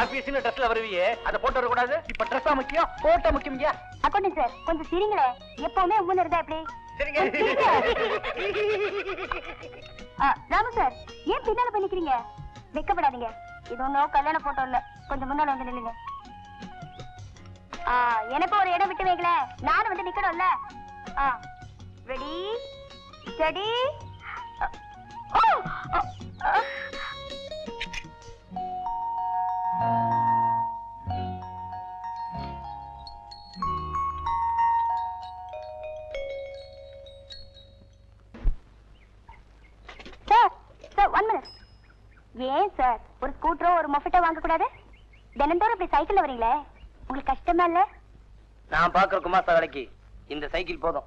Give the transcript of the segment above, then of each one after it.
ஆபீஸ்னு ட்ரெஸ்ல வருவியே? அதை போட்டு வர கூடாது இப்ப ட்ரெஸ்ஸா முக்கியம். போட்டோ முக்கியம் ஐயா அக்கௌண்ட் சார் கொஞ்சம் சிரிங்களே. எப்பவுமே உம்முன்னு இருந்தா எப்படி? சரிங்க. ராமு சார் ஏன் பின்னால போய் நிக்கிறீங்க? வெக்கப்படாதீங்க. இது ஒன்றும் கல்யாண போட்டோ இல்ல கொஞ்சம் முன்னால வந்து நில்லுங்க. எனக்கு ஒரு இடம் விட்டு வைங்களேன் நானும் வந்து நிக்கணும்ல. ரெடி ஸ்டடி ஏன் சார் ஒரு ஸ்கூட்டரோ ஒரு மொஃபிட்டோ வாங்கக்கூடாது? தினந்தோறும் இப்படி சைக்கிள்ல வரீங்களே? உங்களுக்கு கஷ்டமா இல்ல? நான் பாக்குற குமாஸ்தா வேலைக்கு இந்த சைக்கிள் போதும்.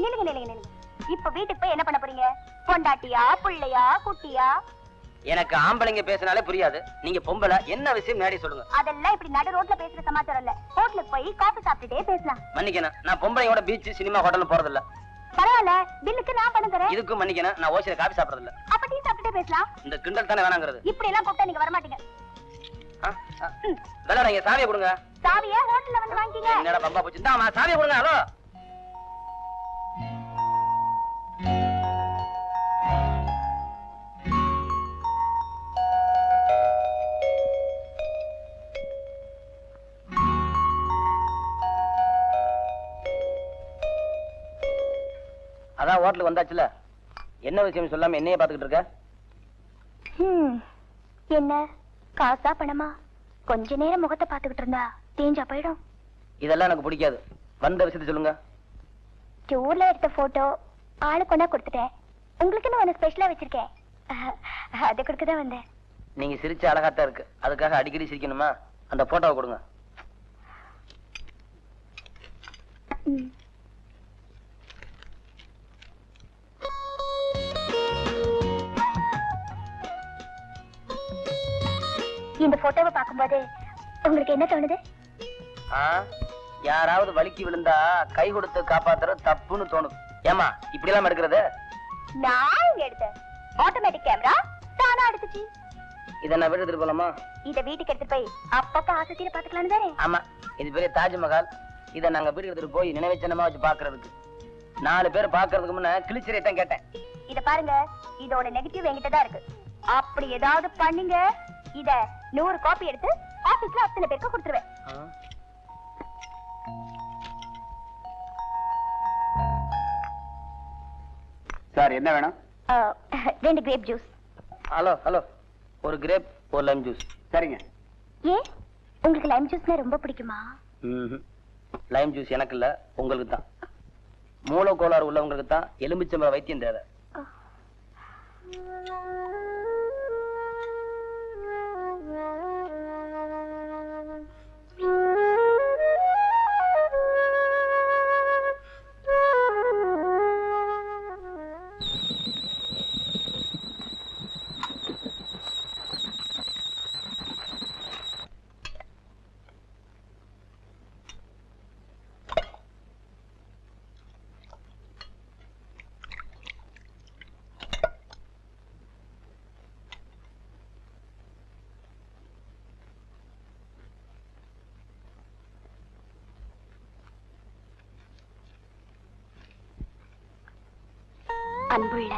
நில்லுங்க நில்லுங்க நில்லுங்க. இப்ப வீட்டுக்கு போய் என்ன பண்ண போறீங்க? பொண்டாட்டியா புள்ளையா குட்டியா? எனக்கு ஆம்பளைங்க பேசினாலே புரியாது. நீங்க பொம்பளை என்ன விஷயம் நேரடி சொல்லுங்க. அதெல்லாம் இப்படி நடு ரோட்ல பேசுற சமாச்சாரம் இல்ல. ஹோட்டலுக்கு போய் காபி சாப்பிட்டுட்டே பேசலாம். மன்னிக்கணும். நான் பொம்பளையோட பீச் சினிமா ஹோட்டல் போறது இல்ல பரவாயில்ல பில்லுக்கு நான் பண்ண தரேன் இதுக்கும் மன்னிக்கணும் நான் ஓசியில காபி சாப்பிடுறது இல்ல அப்ப டீ சாப்பிட்டுட்டே பேசலாம். இந்த கிண்டல் தானே வேணாங்கிறது. இப்படி எல்லாம் கூப்பிட்டா நீங்க வரமாட்டீங்க. ஆ, ஆ. விளையாடுங்க சாவியை கொடுங்க. சாவியா ஹோட்டல்ல வந்து வாங்கிக்கங்க. என்னடா பம்பா போச்சு? இந்தாம்மா சாவியை கொடுங்க ஹலோ. அதான் ஹோட்டலுக்கு வந்தாச்சுல. என்ன விஷயம் சொல்லாம என்னையே பாத்துக்கிட்டு இருக்க? என்ன? காசா பணமா? கொஞ்ச நேரம் முகத்தை பாத்துக்கிட்டு இருந்தா தேஞ்சா போயிடும். இதெல்லாம் எனக்கு பிடிக்காது. வந்த விஷயத்தை சொல்லுங்க. டூர்ல எடுத்த போட்டோ ஆளு கொண்டா கொடுத்துட்டேன். உங்களுக்குன்னு ஒண்ணு ஸ்பெஷலா வச்சிருக்கேன். அது கொடுக்க தான் வந்தேன். நீங்க சிரிச்ச அழகாத்தான் இருக்கு. அதுக்காக அடிக்கடி சிரிக்கணுமா? அந்த போட்டோவை கொடுங்க. ம். இந்த போட்டோவை பார்க்கும்போது உங்களுக்கு என்ன தோணுது? யாராவது வலிக்கு விழுந்தா கை கொடுத்து காப்பாத்துறது தப்புன்னு தோணுது. ஏமா இப்படி எல்லாம் எடுக்கிறது நான் எடுத்தேன் ஆட்டோமேட்டிக் கேமரா தானா எடுத்துச்சு. இதை நான் வீடு எடுத்துட்டு போலாமா? இத வீட்டுக்கு எடுத்து போய் அப்பப்ப ஆசைத்தில பாத்துக்கலாம்னு தானே? ஆமா இது பெரிய தாஜ்மஹால். இதை நாங்க வீட்டுக்கு எடுத்துட்டு போய் நினைவுச்சின்னமா வச்சு பாக்குறதுக்கு நாலு பேர் பாக்குறதுக்கு முன்ன கிழிச்சிரை தான் கேட்டேன். இத பாருங்க இதோட நெகட்டிவ் என்கிட்ட தான் இருக்கு. அப்படி ஏதாவது பண்ணீங்க இத நூறு காப்பி எடுத்து ஆபீஸ்ல அத்தனை பேருக்கு கொடுத்துருவேன். சார் என்ன வேணும்? ரெண்டு கிரேப் ஜூஸ் ஹலோ ஹலோ ஒரு கிரேப் ஒரு லைம் ஜூஸ் சரிங்க. ஏன் உங்களுக்கு லைம் ஜூஸ்னா ரொம்ப பிடிக்குமா? லைம் ஜூஸ் எனக்கு இல்ல உங்களுக்கு தான். மூல கோளாறு உள்ளவங்களுக்கு தான் எலுமிச்சம்பழ வைத்தியம் தேவை. அன்புள்ள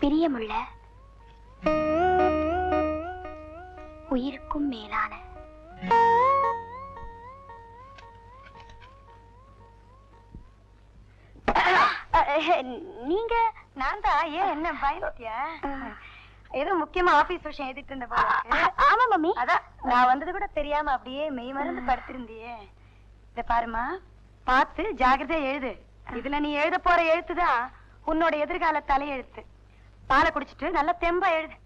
பிரியமுள்ள உயிருக்கும் மேலான நீங்க நான் தான் ஏன் என்ன பயந்துட்டியா? ஏதோ முக்கியமா ஆபீஸ் விஷயம் எழுதிட்டு இருந்த போல. ஆமா மம்மி. அதான் நான் வந்தது கூட தெரியாம அப்படியே மெய் மறந்து படுத்திருந்தியே. இத பாருமா பார்த்து ஜாகிரதையா எழுது. இதுல நீ எழுத போற எழுத்துதான் உன்னோட எதிர்கால தலையெழுத்து. பாலை குடிச்சிட்டு நல்லா தெம்பா எழுது.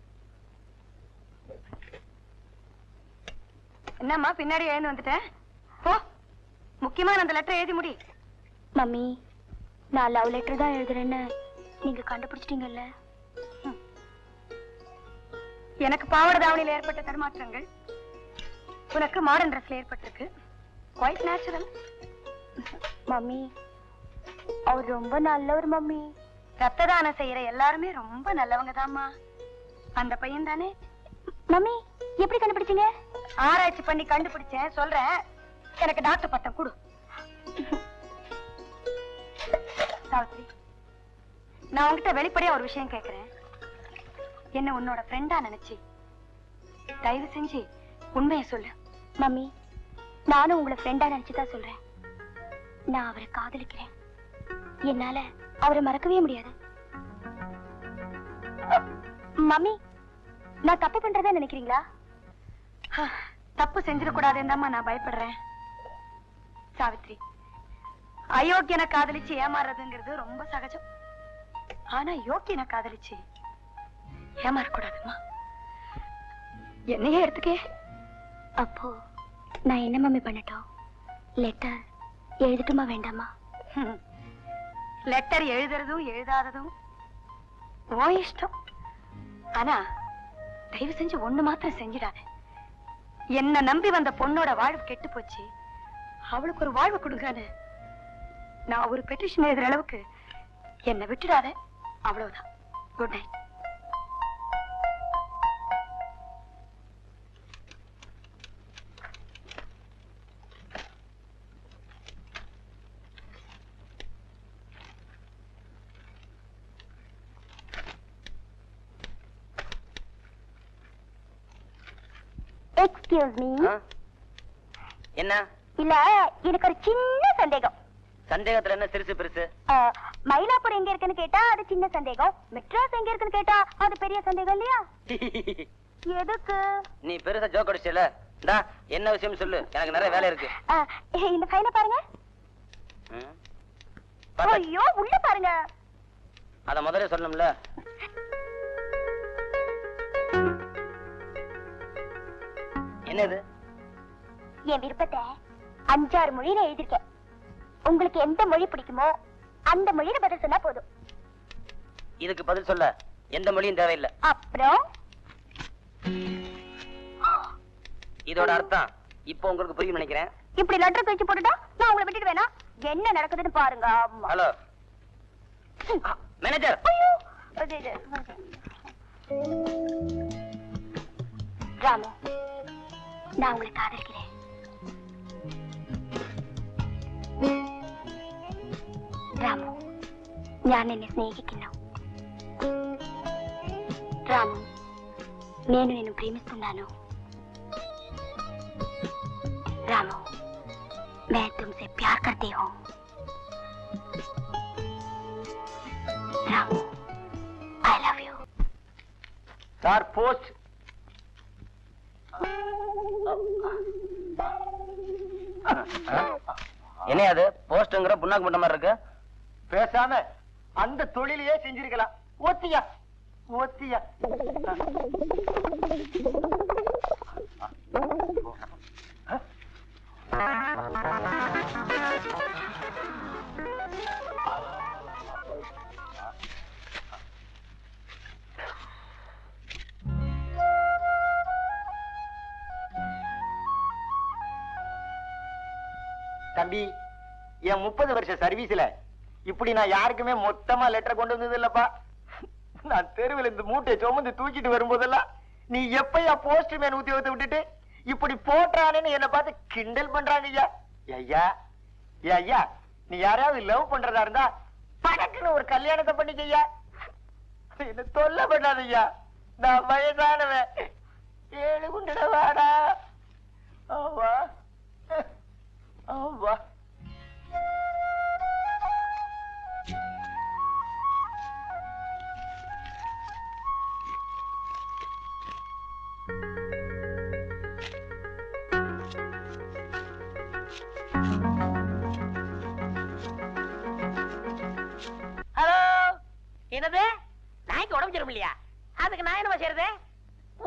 என்னம்மா பின்னாடி எழுந்து வந்துட்டேன் போ. முக்கியமான அந்த லெட்டர் எழுதி முடி. மம்மி நான் லவ் லெட்டர் தான் எழுதுறேன்னு நீங்க கண்டுபிடிச்சிட்டீங்கல்ல? எனக்கு பாவாடை தாவணியில ஏற்பட்ட தடுமாற்றங்கள் உனக்கு மாடர்ன் ட்ரெஸ்ல ஏற்பட்டிருக்கு. குவைட் நேச்சுரல் மம்மி அவர் ரொம்ப நல்லவர் மம்மி. ரத்த தானம் செய்யற எல்லாருமே ரொம்ப நல்லவங்க தாம்மா அந்த பையன் தானே மம்மி எப்படி கண்டுபிடிச்சீங்க? ஆராய்ச்சி பண்ணி கண்டுபிடிச்சேன் சொல்றேன். எனக்கு டாக்டர் பட்டம் கொடு. சாவித்ரி நான் உங்ககிட்ட வெளிப்படையா ஒரு விஷயம் கேட்கிறேன் என்ன உன்னோட ஃப்ரெண்டா நினைச்சு? தயவு செஞ்சு உண்மையை சொல்லு. மம்மி நானும் உங்களை ஃப்ரெண்டா நினைச்சுதான் சொல்றேன். நான் அவரை காதலிக்கிறேன். என்னால அவரை மறக்கவே முடியாது. மம்மி நான் தப்பு பண்றதா நினைக்கிறீங்களா? தப்பு செஞ்சிடக்கூடாதுன்னு நான் பயப்படுறேன். சாவித்ரி அயோக்கியனை காதலிச்சு ஏமாறுறதுங்கிறது ரொம்ப சகஜம். ஆனா யோக்கியனை காதலிச்சு ஏமாறக்கூடாதும்மா. என்னையே எடுத்துக்கே. அப்போ நான் என்ன மம்மி பண்ணட்டும்? லெட்டர் எழுதட்டுமா வேண்டாமா? லெட்டர் எழுதுறதும் எழுதாததும் ஓ இஷ்டம். ஆனா தயவு செஞ்சு ஒண்ணு மாத்திரம் செஞ்சிடாத. என்ன நம்பி வந்த பொண்ணோட வாழ்வு கெட்டு போச்சு அவளுக்கு ஒரு வாழ்வு கொடுங்கன்னு. நான் ஒரு பெட்டிஷன் எழுதுற அளவுக்கு என்னை விட்டுடாத. அவ்வளவுதான். Good night excuse me? என்ன? இல்ல எனக்கு ஒரு சின்ன சந்தேகம். சந்தேகத்துல என்ன சிறுசு பெருசு? மயிலாப்பூர் எங்க இருக்குன்னு கேட்டா அது சின்ன சந்தேகம். மெட்ராஸ் எங்க இருக்குன்னு கேட்டா அது பெரிய சந்தேகம் இல்லையா? எதுக்கு? நீ பெருசா ஜோக் அடிச்சல இந்தா என்ன விஷயம் சொல்லு. எனக்கு நிறைய வேலை இருக்கு. இந்த ஃபைல பாருங்க. ஐயோ உள்ள பாருங்க. அத முதல்ல சொல்லணும்ல. என்னது? என் விருப்பத்தை அஞ்சாறு மொழியில எழுதிருக்கேன் உங்களுக்கு எந்த மொழி பிடிக்குமோ அந்த மொழியில பதில் சொன்னா போதும். இதுக்கு பதில் சொல்ல எந்த மொழியும் தேவையில்லை. அப்புறம்? இதோட அர்த்தம் இப்போ உங்களுக்கு புரியும் நினைக்கிறேன். இப்படி லெட்டர் கழிச்சு போட்டுட்டா நான் உங்களை விட்டுட்டு வேணா. என்ன நடக்குதுன்னு பாருங்க. ஹலோ. மேனேஜர். ராமு. நான் உங்களை காதலிக்கிறேன் ராமு ഞാൻ നിന്നെ സ്നേഹിക്കുന്നു రాము నేను నిన్ను ప్రేమిస్తున్నాను రాము मैं तुमसे प्यार करती हूँ Ramu I love you sir post என்ன அது? போஸ்ட்ங்கிற புண்ணாக்கு முட்ட மாதிரி இருக்கு. பேசாம அந்த தொழிலையே செஞ்சிருக்கலாம். ஓத்தியா? ஓத்தியா? தம்பி என் முப்பது வருஷ சர்வீஸ்ல இப்படி நான் யாருக்குமே மொத்தமா லெட்டர் கொண்டு வந்தது இல்லப்பா. நான் தெருவில் இந்த மூட்டை சுமந்து தூக்கிட்டு வரும்போதெல்லாம் நீ எப்பயா போஸ்ட் மேன் உத்தியோகத்தை விட்டுட்டு இப்படி போட்டானேன்னு என்ன பார்த்து கிண்டல் பண்றாங்க ஐயா. ஐயா ஐயா நீ யாராவது லவ் பண்றதா இருந்தா படக்குன்னு ஒரு கல்யாணத்தை பண்ணிக்கய்யா என்ன தொல்லை பண்ணாத ஐயா. நான் வயதானவன். ஏழு குண்டட வாடா. ஆமா ஆமா. ஹலோ என்னது? நாய்க்கு உடம்பு சரியும் இல்லையா அதுக்கு நான் என்னமா செய்யறது?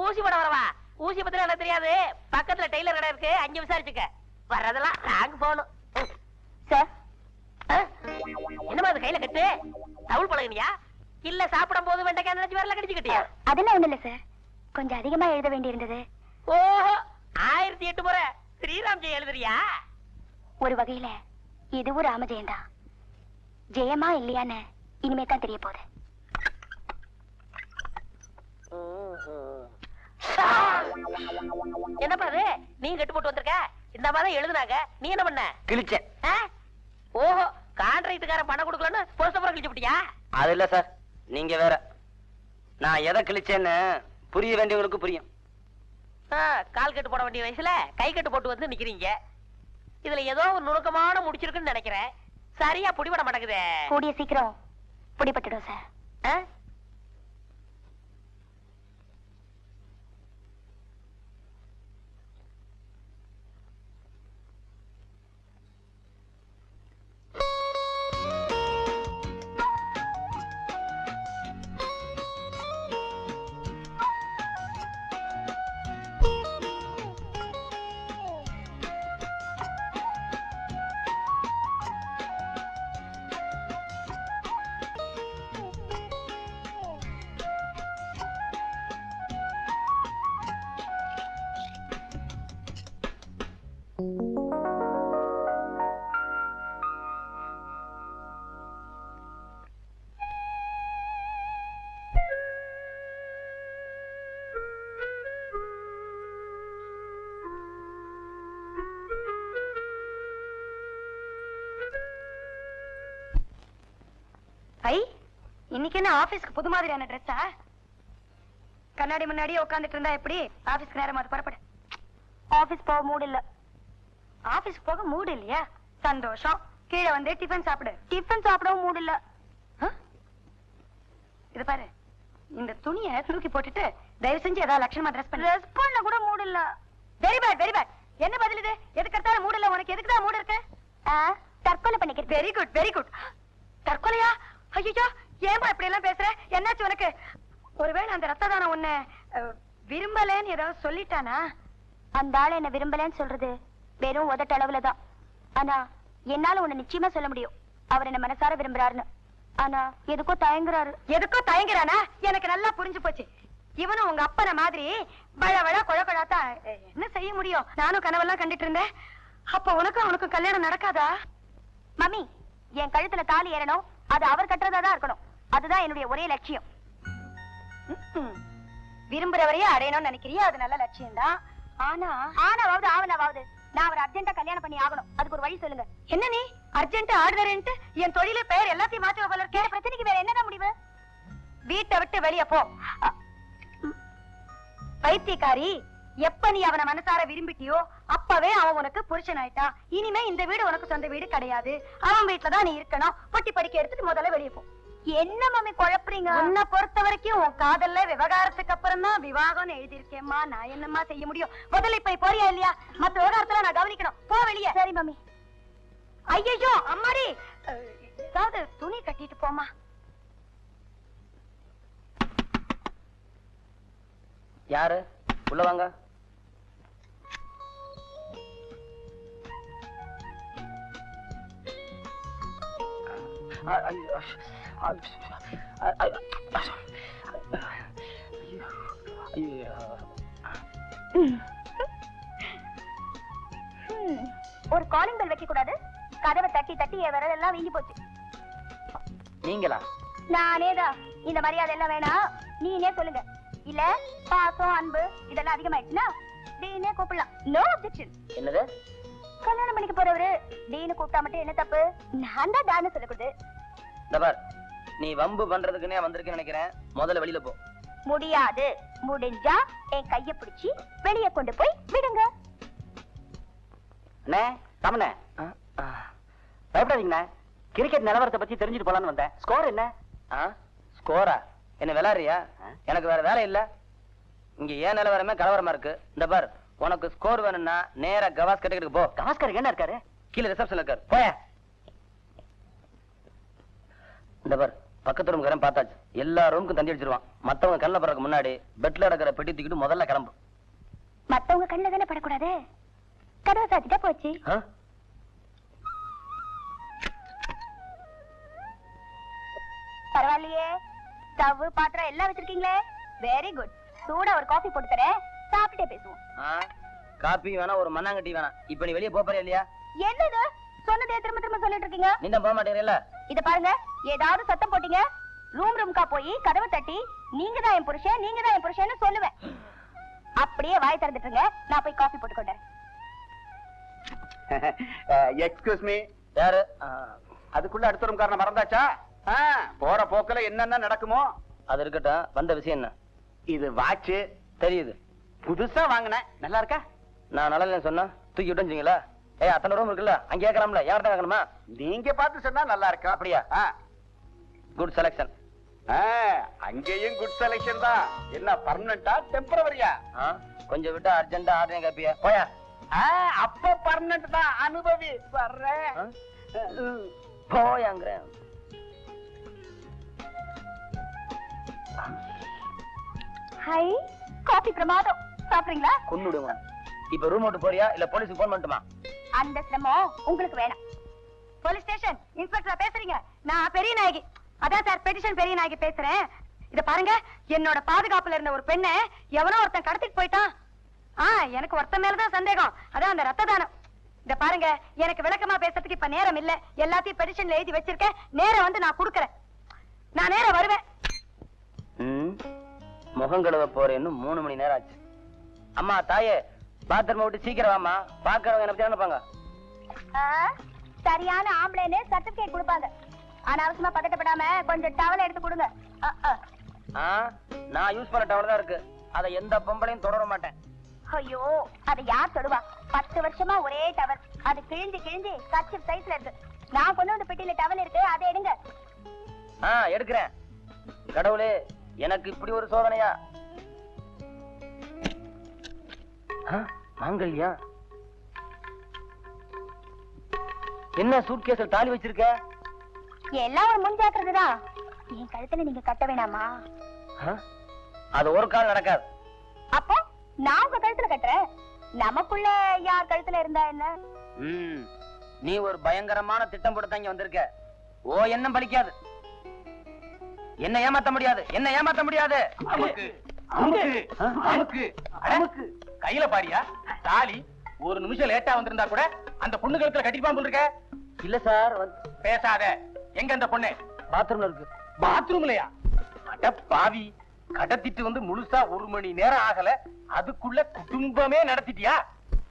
ஊசி போட வரவா? ஊசி பத்தி எனக்கு தெரியாது. பக்கத்துல டெய்லர் கடை இருக்கு. அங்க விசாரிச்சுக்க. வர்றதெல்லாம் நாங்க போகணும் சார் என்னம்மா அது கையில கட்டு? தவுள் பழகுனியா இல்ல சாப்பிடும் போது வெண்டைக்காய் நினைச்சு வரல கடிச்சுக்கிட்டியா? அதெல்லாம் ஒண்ணு இல்ல சார் கொஞ்சம் அதிகமா எழுத வேண்டியிருந்தது. ஓஹோ ஆயிரத்தி எட்டு முறை ஸ்ரீராம் ஜெயம் எழுதுறியா? ஒரு வகையில இதுவும் ராமஜெயம் தான் ஜெயமா இல்லையான்னு இனிமே தான் தெரிய போகுது. என்னப்பா அது நீ கட்டு போட்டு வந்திருக்க? இந்த மாதிரி எழுதுனாங்க. நீ என்ன பண்ண? கிழிச்சேன். ஆ? ஓஹோ கான்ட்ராக்டுக்காரன் பணம் கொடுக்கலன்னு போஸ்ட் அப்புறம் கிழிச்சு விட்டியா அது இல்ல சார். நீங்க வேற. நான் எதை கிழிச்சேன்னு புரிய வேண்டியவங்களுக்கு புரியும். ஆ, கால் கட்டு போட வேண்டிய வயசுல கை கட்டு போட்டு வந்து நிக்கிறீங்க. இதுல ஏதோ ஒரு நுணுக்கமான முடிச்சிருக்குன்னு நினைக்கிறேன். சரியா புடிபட மாட்டேங்குதே. கூடிய சீக்கிரம் பிடிபட்டுடும் சார். இன்னைக்கு என்ன ஆபீஸ்க்கு புது மாதிரியான ட்ரெஸ்ஸா கண்ணாடி முன்னாடியே உட்காந்துட்டு இருந்தா எப்படி? ஆபீஸ்க்கு நேரம் அது புறப்படு. ஆபீஸ் போக மூடு இல்ல. ஆபீஸ் போக மூடு இல்லையா? சந்தோஷம். கீழே வந்து டிஃபன் சாப்பிடு. டிஃபன் சாப்பிடவும் மூடு இல்ல. ஆ? இது பாரு. இந்த துணியை தூக்கி போட்டுட்டு தயவு செஞ்சு ஏதாவது லட்சணமா ட்ரெஸ் பண்ணு. ட்ரெஸ் பண்ண கூட மூடு இல்ல. வெரி பேட் வெரி பேட் என்ன பதில் இது? எதுக்கு எடுத்தாலும் மூடு இல்ல. உனக்கு எதுக்கு தான் மூடு இருக்கு தற்கொலை பண்ணிக்கிறது வெரி குட் வெரி குட் தற்கொலையா? ஐயோ ஏமா இப்படி எல்லாம் பேசுற? என்னாச்சு உனக்கு? ஒருவேளை அந்த ரத்த தானம் உன்னை விரும்பலேன்னு ஏதாவது சொல்லிட்டானா? அந்த ஆளு என்ன விரும்பலன்னு சொல்றது வெறும் உதட்டளவுல தான். ஆனா என்னால உன்னை நிச்சயமா சொல்ல முடியும். அவர் என்ன மனசார விரும்புறாருன்னு. ஆனா எதுக்கோ தயங்குறாரு. எதுக்கோ தயங்குறானா? எனக்கு நல்லா புரிஞ்சு போச்சு. இவனும் உங்க அப்பன மாதிரி வழ வழ கொழ கொழாத்தான் என்ன செய்ய முடியும்? நானும் கனவெல்லாம் கண்டுட்டு இருந்தேன். அப்ப உனக்கும் அவனுக்கும் கல்யாணம் நடக்காதா? மம்மி என் கழுத்துல தாலி ஏறணும். அது அவர் கட்டுறதா தான் இருக்கணும். அதுதான் என்னுடைய ஒரே லட்சியம். விரும்புறவரையே அடையணும்னு நினைக்கிறியா? அது நல்ல லட்சியம் தான் ஆனா ஆனாவது ஆவனாவது நான் அவர் அர்ஜென்ட்டா கல்யாணம் பண்ணி ஆகணும். அதுக்கு ஒரு வழி சொல்லுங்க. என்ன நீ? அர்ஜென்டா ஆடுறேன்ட்டு என் தொழில பெயர் எல்லாத்தையும் மாத்தி போல இருக்கே பிரச்சனைக்கு வேற என்னதான் முடிவு? வீட்டை விட்டு வெளிய போ. பைத்தியக்காரி எப்ப நீ அவனை மனசார விரும்பிட்டியோ அப்பவே அவன் உனக்கு புருஷன் ஆயிட்டான் இனிமே இந்த வீடு உனக்கு சொந்த வீடு கிடையாது. அவன் வீட்டுலதான் நீ இருக்கணும். பொட்டி படிக்க எடுத்துட்டு முதல்ல வெளியே போ. என்ன மம்மி குழப்புறீங்க? உன்னை பொறுத்த வரைக்கும் உன் காதல்ல விவகாரத்துக்கு அப்புறம் தான் விவாகம்னு எழுதியிருக்கேம்மா. நான் என்னம்மா செய்ய முடியும்? முதல்ல இப்ப போறியா இல்லையா? மத்த விவகாரத்துல நான் கவனிக்கணும். போ வெளிய. சரி மம்மி. ஐயோ அம்மாடி. ஏதாவது துணி கட்டிட்டு போமா யாரு? உள்ள வாங்க. ஹம், ஒரு காலிங் பெல் வைக்க கூடாது கதவை தட்டி தட்டி என் விரல் எல்லாம் வீங்கி போச்சு. நீங்களா? நானேதான் இந்த மரியாதை எல்லாம் வேணாம். நீனே சொல்லுங்க. இல்ல பாசம் அன்பு இதெல்லாம் அதிகமாயிடுச்சுன்னா டீனே கூப்பிடலாம். நோ அப்ஜெக்ஷன் என்னது? கல்யாணம் பண்ணிக்க போறவரு டீனு கூப்பிட்டா மட்டும் என்ன தப்பு? நான் தான் டான்னு சொல்லக்கூடாது. நீ வம்பு பண்றதுக்குன்னே வந்திருக்கேன்னு நினைக்கிறேன். முதல்ல வெளியில போ. முடியாது. முடிஞ்சா என் கைய பிடிச்சி வெளிய கொண்டு போய் விடுங்க. அண்ணே தமிழே பயப்படாதீங்கண்ணே. கிரிக்கெட் நிலவரத்தை பத்தி தெரிஞ்சுட்டு போலான்னு வந்தேன். ஸ்கோர் என்ன? ஸ்கோரா என்ன விளையாடுறியா? எனக்கு வேற வேலை இல்ல. இங்க ஏன் நிலவரமே கலவரமா இருக்கு? இந்த பார் உனக்கு ஸ்கோர் வேணும்னா நேரா கவாஸ்கர் கிட்ட போ. கவாஸ்கர் என்ன இருக்காரு? கீழே ரிசப்ஷன்ல இருக்காரு. போய? இந்த பார் பக்கத்து ரூம் பார்த்தாச்சு. எல்லா ரூமுக்கும் தந்தி அடிச்சிருவான். மத்தவங்க கண்ணில் படுறதுக்கு முன்னாடி பெட்ல கிடக்கிற பெட்டி தூக்கிட்டு முதல்ல கிளம்பு. மத்தவங்க கண்ணுல தானே படக்கூடாது? கதவை சாத்திட்டா போச்சு? பரவாயில்லையே. ஸ்டவ் பாத்திரம் எல்லாம் வச்சிருக்கீங்களே? வெரி குட் சூடா ஒரு காஃபி போட்டு தரேன். சாப்பிட்டே பேசுவோம். ஆ? காப்பி வேணாம் ஒரு மண்ணாங்கட்டி வேணாம். இப்ப நீ வெளியே போறே இல்லையா? என்னது? சொன்னதே திரும்ப திரும்ப சொல்லிட்டு இருக்கீங்க. நீ தான் போக மாட்டேங்கல இத பாருங்க ஏதாவது சத்தம் போட்டீங்க? ரூம் ரூம்கா போய் கதவை தட்டி நீங்க தான் என் புருஷன் நீங்க தான் என் புருஷன்னு சொல்லுவேன். அப்படியே வாய் திறந்துட்டுங்க நான் போய் காஃபி போட்டு கொண்டேன் எக்ஸ்கியூஸ் மீ யாரு? அதுக்குள்ள அடுத்த ரூம் காரணம் மறந்தாச்சா? போற போக்குல என்னென்ன நடக்குமோ? அது இருக்கட்டும் வந்த விஷயம் என்ன? இது வாட்ச் தெரியுது. புதுசா வாங்கினேன். நல்லா இருக்கா? நான் நல்லா சொன்னா தூக்கி விட்டுங்களா ஏய் அத்தனை ரூம் இருக்குல்ல? அங்கே கேட்கலாம்ல யார்கிட்ட கேட்கணுமா நீங்க பார்த்து சொன்னா நல்லா இருக்கும். அப்படியா? குட் செலக்ஷன் ஆ, அங்கேயும் குட் செலக்ஷன் தான். என்ன பர்மனண்டா டெம்பரவரியா கொஞ்சம் விட்டு அர்ஜென்ட்டா ஆர்டர் கேப்பிய. போயா. அப்ப பர்மனன்ட் தான். அனுபவி வர்றேன்? போயாங்கிறேன். ஹை காஃபி பிரமாதம். சாப்பிடுறீங்களா? கொன்னுடுங்க இப்ப ரூம் விட்டு போறியா? இல்ல போலீஸுக்கு போன் பண்ணட்டுமா? அந்த சிரமம் உங்களுக்கு வேணாம். போலீஸ் ஸ்டேஷன் இன்ஸ்பெக்டரா பேசுறீங்க. நான் பெரிய நாயகி. அதான் சார் பெட்டிஷன் பெரிய நாயகி பேசுறேன். இத பாருங்க என்னோட பாதுகாப்புல இருந்த ஒரு பெண்ணை எவனோ ஒருத்தன் கடத்திட்டு போயிட்டான். ஆ எனக்கு ஒருத்தன் மேலதான் சந்தேகம். அதான் அந்த ரத்த தானம். இத பாருங்க எனக்கு விளக்கமா பேசுறதுக்கு இப்ப நேரம் இல்ல. எல்லாத்தையும் பெட்டிஷன்ல எழுதி வச்சிருக்கேன். நேரம் வந்து நான் கொடுக்கறேன். நான் நேரம் வருவேன். முகம் கழுவ போறேன்னு மூணு மணி நேரம் ஆச்சு. அம்மா தாயே பாத்ரூம் விட்டு சீக்கிரம் வாம்மா. பாக்குறவங்க என்ன பத்தி நினைப்பாங்க? சரியான ஆம்பளைன்னு சர்டிபிகேட் கொடுப்பாங்க. அனாவசியமா பதட்டப்படாம கொஞ்சம் டவல் எடுத்து கொடுங்க. நான் யூஸ் பண்ண டவல் தான் இருக்கு. அதை எந்த பொம்பளையும் தொடர மாட்டேன். ஐயோ அதை யார் தொடுவா? பத்து வருஷமா ஒரே டவல் அது கிழிஞ்சு கிழிஞ்சு கச்சி சைஸ்ல இருக்கு. நான் கொண்டு வந்த பெட்டியில டவல் இருக்கு அதை எடுங்க. ஆ எடுக்கிறேன். கடவுளே எனக்கு இப்படி ஒரு சோதனையா? மாங்கல்யா. என்ன சூட்கேஸில் தாலி வச்சிருக்க? எல்லாம் ஒரு முன்ஜாக்கிரதை தான் என் கழுத்துல நீங்க கட்ட வேணாமா? அது ஒரு கால் நடக்காது. அப்போ நான் உங்க கழுத்துல கட்டுறேன். நமக்குள்ள யார் கழுத்துல இருந்தா என்ன? ம் நீ ஒரு பயங்கரமான திட்டம் போட்டு இங்க வந்திருக்க. ஓ எண்ணம் பலிக்காது. என்ன ஏமாத்த முடியாது. என்ன ஏமாத்த முடியாது. கையில பாரியா? தாலி ஒரு நிமிஷம் லேட்டா வந்திருந்தா கூட அந்த பொண்ணு கழுத்துல கட்டிப்பான் போல் இருக்க. இல்ல சார் பேசாத. எங்க அந்த பொண்ணு? பாத்ரூம்ல இருக்கு. பாத்ரூம்லயா? அட பாவி. கடத்திட்டு வந்து முழுசா ஒரு மணி நேரம் ஆகல. அதுக்குள்ள குடும்பமே நடத்திட்டியா?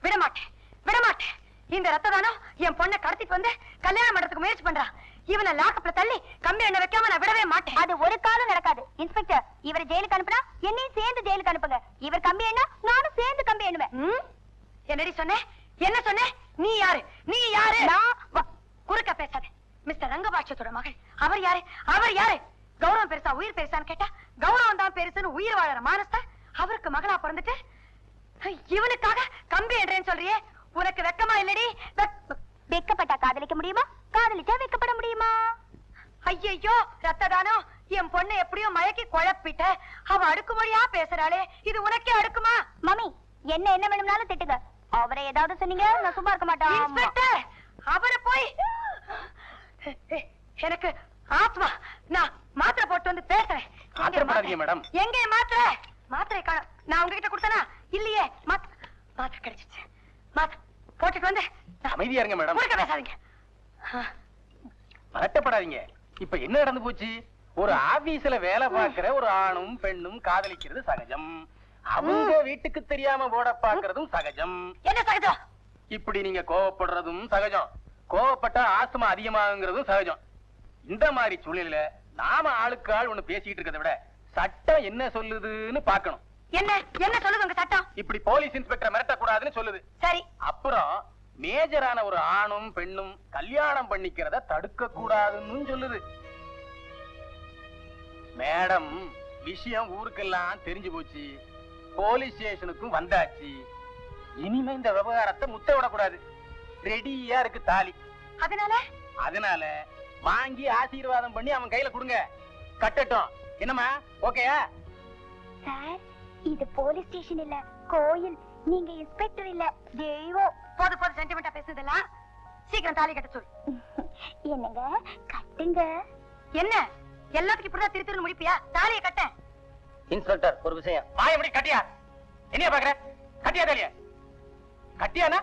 விட மாட்டேன் விட மாட்டேன் இந்த ரத்த தானம் என் பொண்ணை கடத்திட்டு வந்து கல்யாணம் பண்றதுக்கு முயற்சி பண்றான். இவனை லாக்கப்ல தள்ளி கம்பி எண்ணெய் வைக்காம நான் விடவே மாட்டேன். அது ஒரு காலம் நடக்காது. இன்ஸ்பெக்டர் இவரை ஜெயிலுக்கு அனுப்புனா என்னையும் சேர்ந்து ஜெயிலுக்கு அனுப்புங்க. இவர் கம்பி எண்ணா நானும் சேர்ந்து கம்பி எண்ணுவேன்? என்னடி சொன்ன? என்ன சொன்ன? நீ யாரு? நீ யாரு? குறுக்க பேசாத. மிஸ்டர் ரங்கபாட்சத்தோட மகள். அவர் யாரு? அவர் யாரு? கௌரவம் பெருசா உயிர் பெருசான்னு கேட்டா கௌரவம் தான் பெருசுன்னு உயிர் வாழற மானஸ்தா அவருக்கு மகளா பிறந்துட்டு இவனுக்காக கம்பி என்றேன்னு சொல்றியே. உனக்கு வெக்கமா இல்லடி? வெக்- வெக்கப்பட்டா காதலிக்க முடியுமா? காதலிச்சா வெக்கப்பட முடியுமா? ஐயையோ ரத்த தானம் என் பொண்ணை எப்படியோ மயக்கி குழப்பிட்ட. அவ அடுக்குமொழியா பேசுறாளே இது உனக்கே அடுக்குமா? மம்மி என்ன என்ன வேணும்னாலும் திட்டுங்க. அவரை ஏதாவது சொன்னீங்க நான் சும்மா இருக்க மாட்டேன். அவரை போய். எனக்கு ஆத்மா நான் மாத்திரை போட்டு வந்து பேசுறேன். எங்க ஆத்திரப்படாதீங்க, மாத்திரை? மேடம். எங்க மாத்திரை? மாத்திரை காணோம் நான் உங்ககிட்ட கொடுத்தனா? இல்லையே மாத்- மாத்திரை கிடைச்சிச்சு. மாத்திரை போட்டுட்டு வந்து நான் அமைதியா இருங்க மேடம். பேசாதீங்க. பதட்டப்படாதீங்க. இப்ப என்ன நடந்து போச்சு? ஒரு ஆபீஸ்ல வேலை பார்க்கிற ஒரு ஆணும் பெண்ணும் காதலிக்கிறது சகஜம். அவங்க வீட்டுக்கு தெரியாம போட பாக்குறதும் சகஜம். என்ன சகஜம்? இப்படி நீங்க கோவப்படுறதும் சகஜம். கோவப்பட்டா ஆஸ்துமா அதிகமாகுங்கிறதும் சகஜம். இந்த மாதிரி சூழ்நிலையில நாம ஆளுக்கு ஆள் ஒண்ணு பேசிட்டு இருக்கிறத விட சட்டம் என்ன சொல்லுதுன்னு பார்க்கணும். என்ன? என்ன சொல்லுது உங்க சட்டம்? இப்படி போலீஸ் இன்ஸ்பெக்டர் மிரட்டக்கூடாதுன்னு சொல்லுது. சரி. அப்புறம் மேஜரான ஒரு ஆணும் பெண்ணும் கல்யாணம் பண்ணிக்கிறத தடுக்க கூடாதுன்னு சொல்லுது. மேடம் விஷயம் ஊருக்கெல்லாம் தெரிஞ்சு போச்சு. போலீஸ் ஸ்டேஷனுக்கும் வந்தாச்சு. இனிமே இந்த விவகாரத்தை முத்த விடக்கூடாது. ரெடியா இருக்கு தாலி. அதனால? அதனால வாங்கி ஆசீர்வாதம் பண்ணி அவன் கையில கொடுங்க. கட்டட்டும். என்னம்மா? ஓகேயா? சார் இது போலீஸ் ஸ்டேஷன் இல்ல கோயில். நீங்க இன்ஸ்பெக்டர் இல்ல தெய்வம். போது போது சென்டிமெண்டா பேசுதெல்லாம் சீக்கிரம் தாலி கட்ட சொல்லு. என்னங்க? கட்டுங்க. என்ன? எல்லாத்துக்கும் இப்படிதான் திரு திரு முடிப்பியா? தாலியை கட்டேன். இன்ஸ்பெக்டர் ஒரு விஷயம். வாய எப்படி கட்டியா? என்னைய பாக்குற கட்டியா தாலியா? கட்டியானா?